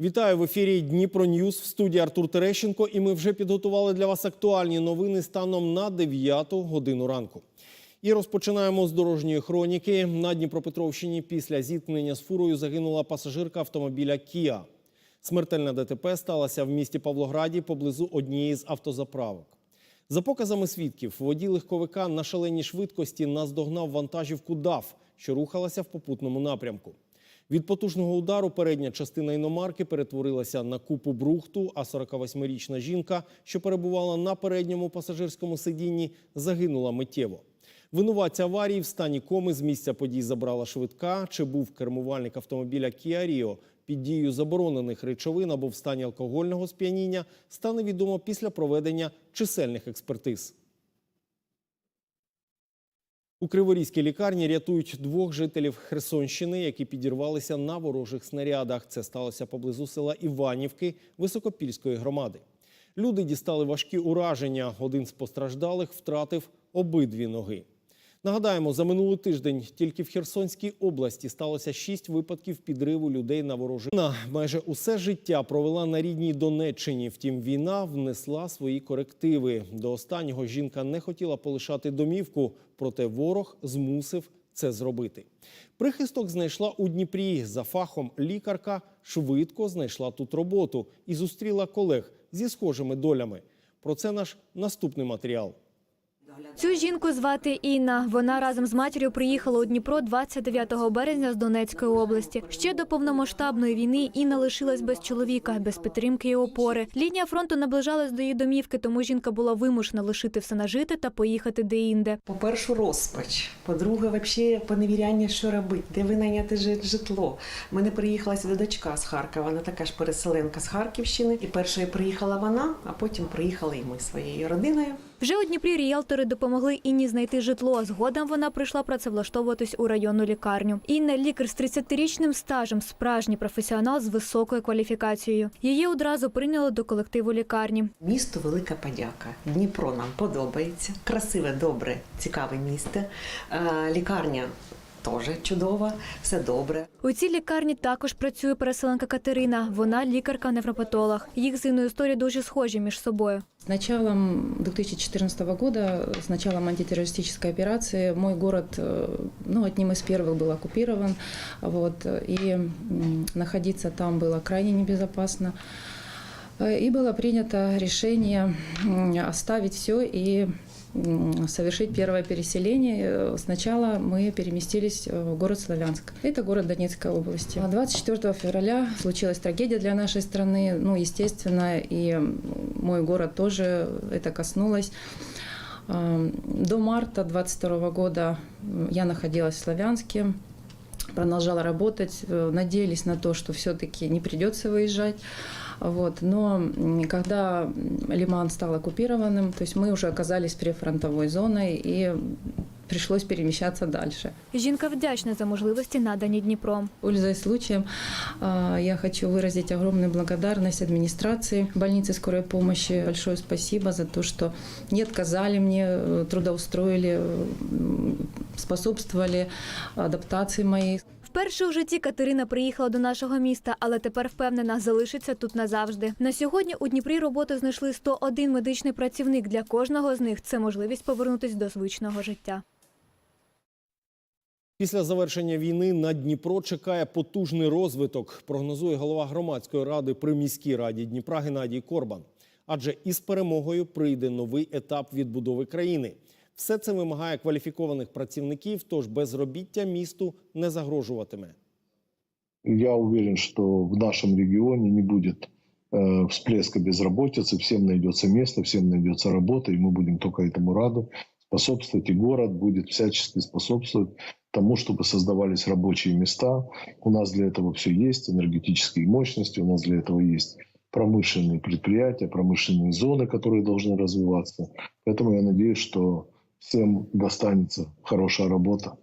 Вітаю в ефірі Дніпро Ньюс в студії Артур Терещенко. І ми вже підготували для вас актуальні новини станом на 9 годину ранку. І розпочинаємо з дорожньої хроніки. На Дніпропетровщині після зіткнення з фурою загинула пасажирка автомобіля Кіа. Смертельна ДТП сталася в місті Павлограді поблизу однієї з автозаправок. За показами свідків, водій легковика на шаленій швидкості наздогнав вантажівку ДАФ, що рухалася в попутному напрямку. Від потужного удару передня частина іномарки перетворилася на купу брухту, а 48-річна жінка, що перебувала на передньому пасажирському сидінні, загинула миттєво. Винуватця аварії в стані коми з місця подій забрала швидка. Чи був кермувальник автомобіля Kia Rio під дією заборонених речовин або в стані алкогольного сп'яніння, стане відомо після проведення чисельних експертиз. У Криворізькій лікарні рятують двох жителів Херсонщини, які підірвалися на ворожих снарядах. Це сталося поблизу села Іванівки Високопільської громади. Люди дістали важкі ураження. Один з постраждалих втратив обидві ноги. Нагадаємо, за минулий тиждень тільки в Херсонській області сталося шість випадків підриву людей на ворожі. Вона майже усе життя провела на рідній Донеччині. Втім, війна внесла свої корективи. До останнього жінка не хотіла полишати домівку, проте ворог змусив це зробити. Прихисток знайшла у Дніпрі. За фахом лікарка швидко знайшла тут роботу і зустріла колег зі схожими долями. Про це наш наступний матеріал. Цю жінку звати Інна. Вона разом з матір'ю приїхала у Дніпро 29 березня з Донецької області. Ще до повномасштабної війни Інна лишилась без чоловіка, без підтримки і опори. Лінія фронту наближалась до її домівки, тому жінка була вимушена лишити все нажити та поїхати деінде. По-перше, розпач. По-друге, взагалі поневіряння, що робити, де винайняти жи- житло. Мене приїхала сюди дочка з Харкова, вона така ж переселенка з Харківщини. І першою приїхала вона, а потім приїхали і ми своєю родиною. Вже у Дніпрі ріелтори допомогли Інні знайти житло. Згодом вона прийшла працевлаштовуватись у районну лікарню. Інна лікар з 30-річним стажем, справжній професіонал з високою кваліфікацією. Її одразу прийняли до колективу лікарні. Місту велика подяка. Дніпро нам подобається. Красиве, добре, цікаве місто. Е, Лікарня теж чудова, все добре. У цій лікарні також працює переселенка Катерина. Вона лікарка-невропатолог. Їх з Інною історії дуже схожі між собою. С началом 2014 года, с началом антитеррористической операции, мой город э, ну, одним из первых был оккупирован, вот, и м, находиться там было крайне небезопасно. Э, И было принято решение м, оставить все и м, совершить первое переселение. Сначала мы переместились в город Славянск. Это город Донецкой области. А 24 февраля случилась трагедия для нашей страны. Ну, естественно, и мой город тоже это коснулось. А, До марта 22 года я находилась в Славянске, продолжала работать, э, надеялись на то, что все-таки не придется выезжать. Вот. Но м, когда м, Лиман стал оккупированным, то есть мы уже оказались прифронтовой зоной и пришлось перемещаться дальше. Жінка вдячна за можливості, надані Дніпром. Пользуясь случаем, а, я хочу выразить огромную благодарность администрации больницы скорой помощи. Большое спасибо за то, что не отказали мне, э, трудоустроили, м, способствовали адаптации моей. Вперше у житті Катерина приїхала до нашого міста, але тепер впевнена, залишиться тут назавжди. На сьогодні у Дніпрі роботу знайшли 101 медичний працівник. Для кожного з них це можливість повернутися до звичного життя. Після завершення війни на Дніпро чекає потужний розвиток, прогнозує голова громадської ради при міській раді Дніпра Геннадій Корбан. Адже із перемогою прийде новий етап відбудови країни. Все це вимагає кваліфікованих працівників, тож безробіття місту не загрожуватиме. Я уверен, что в нашем регионе не будет э, всплеска безработицы, всем найдется место, всем найдется работа, и мы будем только этому рады способствовать, и город будет всячески способствовать тому, чтобы создавались рабочие места. У нас для этого все есть, энергетические мощности, у нас для этого есть промышленные предприятия, промышленные зоны, которые должны развиваться. Поэтому я надеюсь, что всем достанется хорошая работа.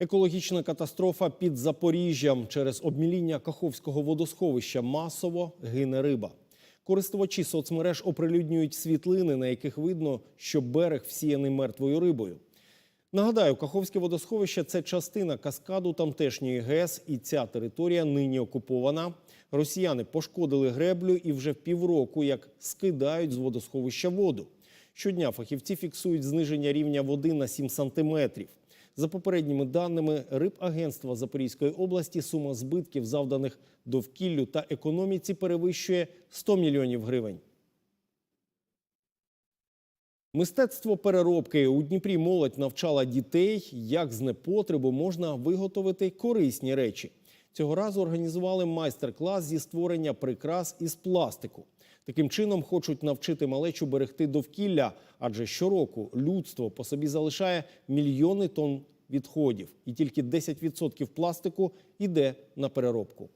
Екологічна катастрофа під Запоріжжям через обміління Каховського водосховища масово гине риба. Користувачі соцмереж оприлюднюють світлини, на яких видно, що берег всіяний мертвою рибою. Нагадаю, Каховське водосховище це частина каскаду тамтешньої ГЕС, і ця територія нині окупована. Росіяни пошкодили греблю і вже півроку як скидають з водосховища воду. Щодня фахівці фіксують зниження рівня води на 7 сантиметрів. За попередніми даними Рибагентства Запорізької області, сума збитків, завданих довкіллю та економіці, перевищує 100 мільйонів гривень. Мистецтво переробки у Дніпрі молодь навчала дітей, як з непотребу можна виготовити корисні речі. Цього разу організували майстер-клас зі створення прикрас із пластику. Таким чином хочуть навчити малечу берегти довкілля, адже щороку людство по собі залишає мільйони тонн відходів, і тільки 10% пластику йде на переробку.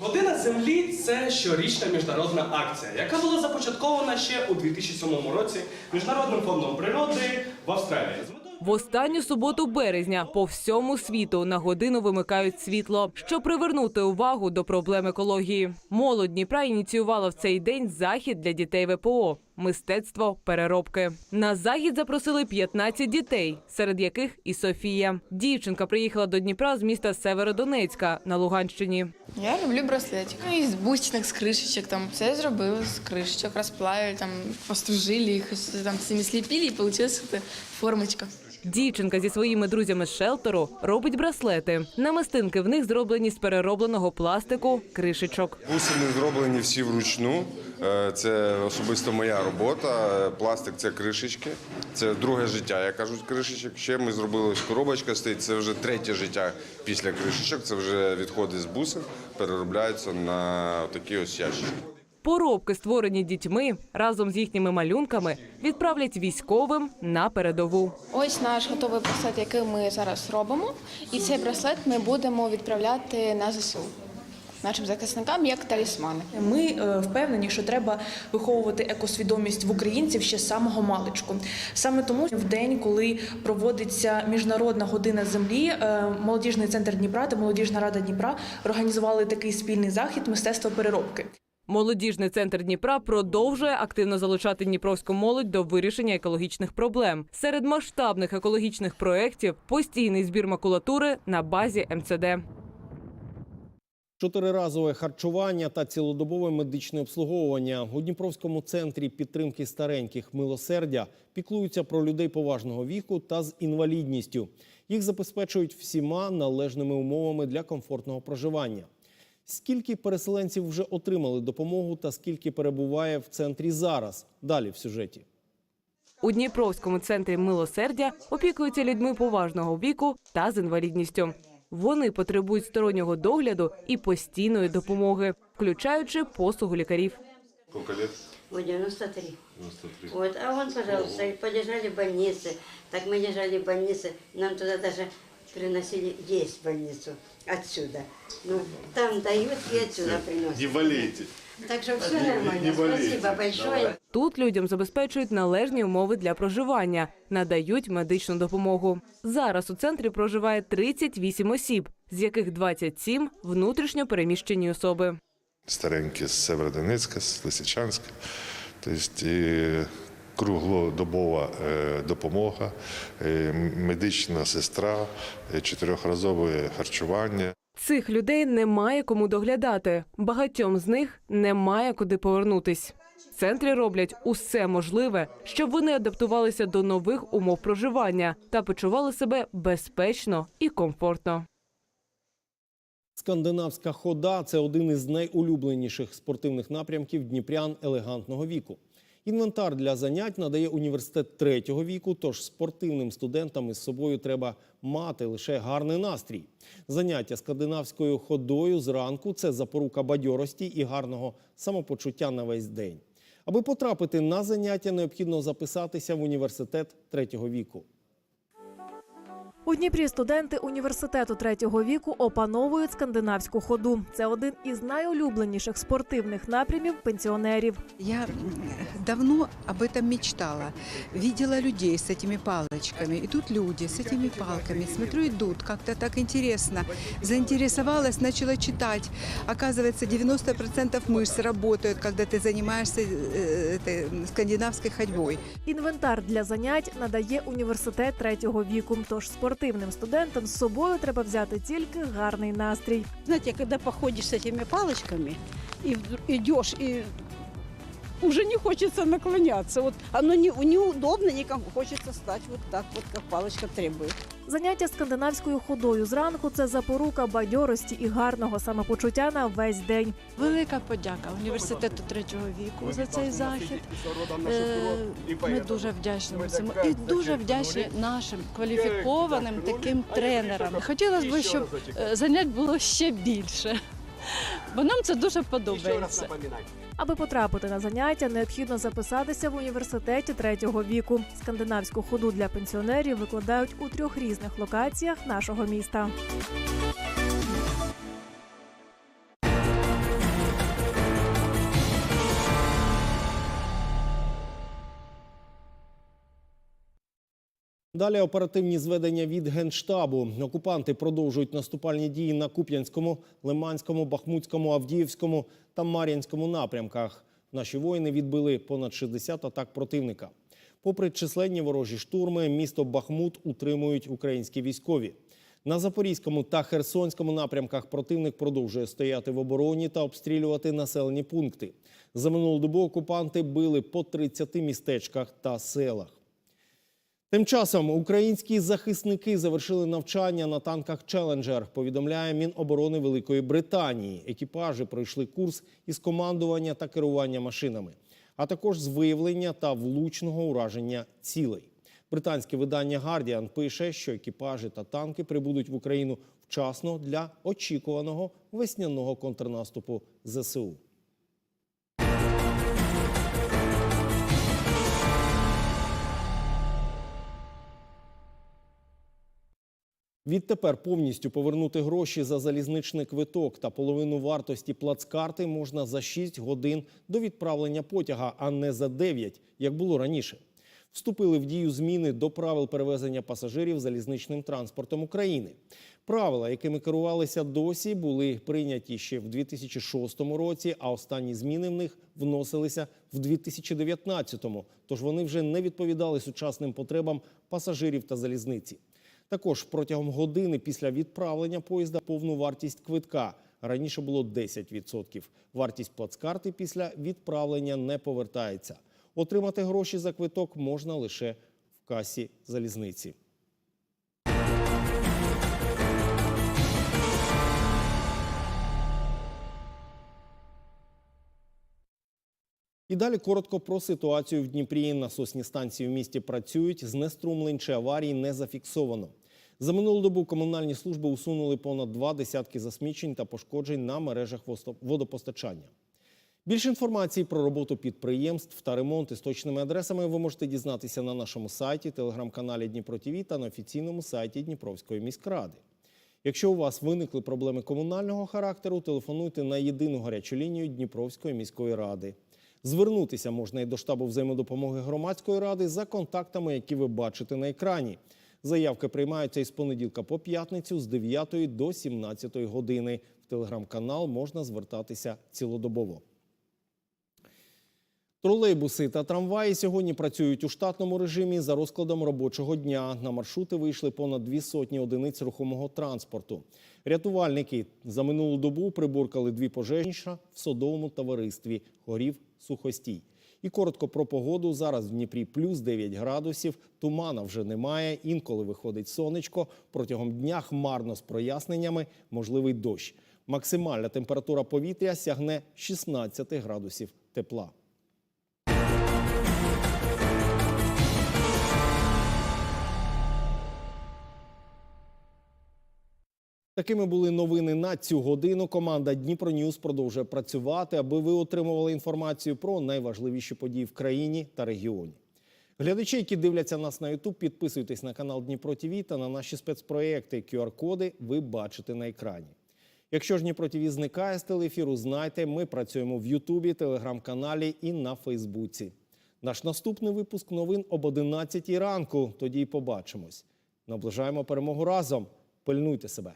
Година землі це щорічна міжнародна акція, яка була започаткована ще у 2007 році Міжнародним фондом природи в Австралії. В останню суботу березня по всьому світу на годину вимикають світло, щоб привернути увагу до проблем екології. Молодь Дніпра ініціювала в цей день захід для дітей ВПО мистецтво переробки. На захід запросили 15 дітей, серед яких і Софія. Дівчинка приїхала до Дніпра з міста Северодонецька на Луганщині. Я люблю браслетик. Ну, із бусинок, з кришечок. Там все зробили з кришечок, розплавили, там постружили їх, там самі сліпили, і вийшла формочка. Дівчинка зі своїми друзями з шелтеру робить браслети. Намистинки в них зроблені з переробленого пластику, кришечок. Бусини зроблені всі вручну. Е, Це особисто моя робота. Пластик це кришечки. Це друге життя, як кажуть, кришечок. Ще ми зробили коробочка стоїть. Це вже третє життя після кришечок. Це вже відходи з бусин, переробляються на такі ось ящики. Поробки, створені дітьми разом з їхніми малюнками, відправлять військовим на передову. Ось наш готовий браслет, який ми зараз робимо. І цей браслет ми будемо відправляти на ЗСУ нашим захисникам як талісмани. Ми е, впевнені, що треба виховувати екосвідомість в українців ще з самого маличку. Саме тому в день, коли проводиться міжнародна година землі, е, молодіжний центр Дніпра та молодіжна рада Дніпра організували такий спільний захід мистецтва переробки. Молодіжний центр Дніпра продовжує активно залучати дніпровську молодь до вирішення екологічних проблем. Серед масштабних екологічних проєктів постійний збір макулатури на базі МЦД. Чотириразове харчування та цілодобове медичне обслуговування у Дніпровському центрі підтримки стареньких милосердя піклуються про людей поважного віку та з інвалідністю. Їх забезпечують всіма належними умовами для комфортного проживання. Скільки переселенців вже отримали допомогу та скільки перебуває в центрі зараз? Далі в сюжеті. У Дніпровському центрі милосердя опікуються людьми поважного віку та з інвалідністю. Вони потребують стороннього догляду і постійної допомоги, включаючи послугу лікарів. Скільки лет? Ой, 93. Вот, а вон, пожалуйста, подержали в. Так мы лежали в нам туда даже приносили есть в больницу отсюда. Ну, там дают и отсюда приносят. болейте. Так что все нормально. Спасибо большое. Тут людям забезпечують належні умови для проживання, надають медичну допомогу. Зараз у центрі проживає 38 осіб, з яких 27 – внутрішньо переміщені особи. Старенькі з Северодонецька, з Лисичанська. Тобто і круглодобова е, допомога, е, медична сестра, е, чотирьохразове харчування. Цих людей немає кому доглядати. Багатьом з них немає куди повернутись. В центрі роблять усе можливе, щоб вони адаптувалися до нових умов проживання та почували себе безпечно і комфортно. Скандинавська хода це один із найулюбленіших спортивних напрямків дніпрян елегантного віку. Інвентар для занять надає університет третього віку, тож спортивним студентам із собою треба мати лише гарний настрій. Заняття скандинавською ходою зранку це запорука бадьорості і гарного самопочуття на весь день. Аби потрапити на заняття, необхідно записатися в університет третього віку. У Дніпрі студенти університету третього віку опановують скандинавську ходу. Це один із найулюбленіших спортивних напрямів пенсіонерів. Я м, давно об этом мечтала. Видела людей с этими палочками. И тут люди с этими палками. Смотрю, идут. Как-то так интересно. Заинтересовалась, начала читать. Оказывается, 90% мышц работают, когда ты занимаешься э, этой скандинавской ходьбой. Інвентар для занять надає університет третього віку. Тож спортивним студентам з собою треба взяти тільки гарний настрій. Знаєте, коли походиш з цими паличками і йдеш, і уже не хочется наклоняться. Вот оно не, неудобно никому. Хочется стать вот так вот, как палочка требует. Заняття скандинавською ходою зранку це запорука бадьорості і гарного самопочуття на весь день. Велика подяка університету третього віку за цей захід. Е, Ми дуже вдячні цьому і дуже вдячні нашим кваліфікованим таким тренерам. Хотілося б, щоб е, занять було ще більше, бо нам це дуже подобається. Аби потрапити на заняття, необхідно записатися в університеті третього віку. Скандинавську ходу для пенсіонерів викладають у трьох різних локаціях нашого міста. Далі оперативні зведення від Генштабу. Окупанти продовжують наступальні дії на Куп'янському, Лиманському, Бахмутському, Авдіївському та Мар'янському напрямках. Наші воїни відбили понад 60 атак противника. Попри численні ворожі штурми, місто Бахмут утримують українські військові. На Запорізькому та Херсонському напрямках противник продовжує стояти в обороні та обстрілювати населені пункти. За минулу добу окупанти били по 30 містечках та селах. Тим часом українські захисники завершили навчання на танках Челенджер. Повідомляє Міноборони Великої Британії. Екіпажі пройшли курс із командування та керування машинами, а також з виявлення та влучного ураження цілей. Британське видання Guardian пише, що екіпажі та танки прибудуть в Україну вчасно для очікуваного весняного контрнаступу ЗСУ. Відтепер повністю повернути гроші за залізничний квиток та половину вартості плацкарти можна за 6 годин до відправлення потяга, а не за 9, як було раніше. Вступили в дію зміни до правил перевезення пасажирів залізничним транспортом України. Правила, якими керувалися досі, були прийняті ще в 2006 році, а останні зміни в них вносилися в 2019-му. Тож вони вже не відповідали сучасним потребам пасажирів та залізниці. Також протягом години після відправлення поїзда повну вартість квитка. Раніше було 10%. Вартість плацкарти після відправлення не повертається. Отримати гроші за квиток можна лише в касі залізниці. І далі коротко про ситуацію в Дніпрі. Насосні станції в місті працюють. Знеструмлень чи аварій не зафіксовано. За минулу добу комунальні служби усунули понад два десятки засмічень та пошкоджень на мережах водопостачання. Більше інформації про роботу підприємств та ремонт із точними адресами ви можете дізнатися на нашому сайті, телеграм-каналі Дніпро ТІВІ та на офіційному сайті Дніпровської міськради. Якщо у вас виникли проблеми комунального характеру, телефонуйте на єдину гарячу лінію Дніпровської міської ради. Звернутися можна і до штабу взаємодопомоги громадської ради за контактами, які ви бачите на екрані. Заявки приймаються із понеділка по п'ятницю з 9 до 17 години. В телеграм-канал можна звертатися цілодобово. Тролейбуси та трамваї сьогодні працюють у штатному режимі за розкладом робочого дня. На маршрути вийшли понад дві сотні одиниць рухомого транспорту. Рятувальники за минулу добу приборкали дві пожежніша в садовому товаристві. Горів сухостій. І коротко про погоду. Зараз в Дніпрі плюс 9 градусів. Тумана вже немає. Інколи виходить сонечко. Протягом дня хмарно з проясненнями, можливий дощ. Максимальна температура повітря сягне 16 градусів тепла. Такими були новини на цю годину. Команда Дніпро Ньюс продовжує працювати, аби ви отримували інформацію про найважливіші події в країні та регіоні. Глядачі, які дивляться нас на YouTube, підписуйтесь на канал Дніпро ТВ та на наші спецпроекти. QR-коди ви бачите на екрані. Якщо ж Дніпро ТВ зникає з телеефіру, знайте, ми працюємо в Ютубі, телеграм-каналі і на Фейсбуці. Наш наступний випуск новин об 11 ранку. Тоді й побачимось. Наближаємо перемогу разом. Пильнуйте себе.